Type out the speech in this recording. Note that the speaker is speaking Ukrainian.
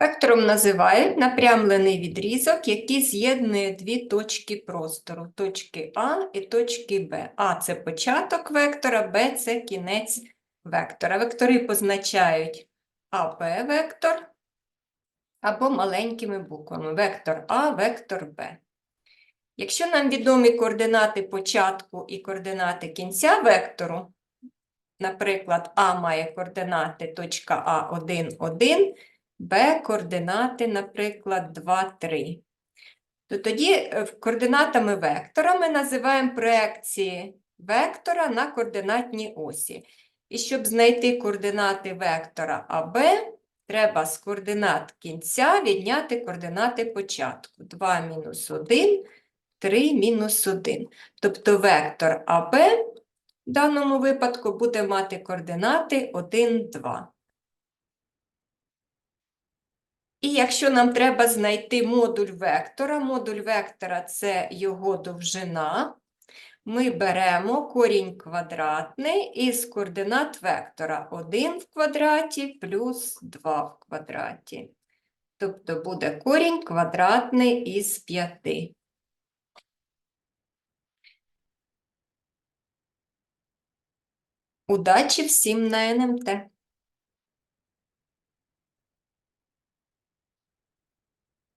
Вектором називають напрямлений відрізок, який з'єднує дві точки простору, точки А і точки Б. А це початок вектора, Б це кінець вектора. Вектори позначають АБ вектор або маленькими буквами. Вектор А, вектор Б. Якщо нам відомі координати початку і координати кінця вектору, наприклад, А має координати точка А 1, 1, Б координати, наприклад, 2, 3. То тоді е, координатами вектора ми називаємо проекції вектора на координатній осі. І щоб знайти координати вектора АБ, треба з координат кінця відняти координати початку. 2 мінус 1, 3 мінус 1. Тобто вектор АБ в даному випадку буде мати координати 1, 2. І якщо нам треба знайти модуль вектора, модуль вектора це його довжина, ми беремо корінь квадратний із координат вектора 1 в квадраті плюс 2 в квадраті. Тобто буде корінь квадратний із 5. Удачі всім на НМТ!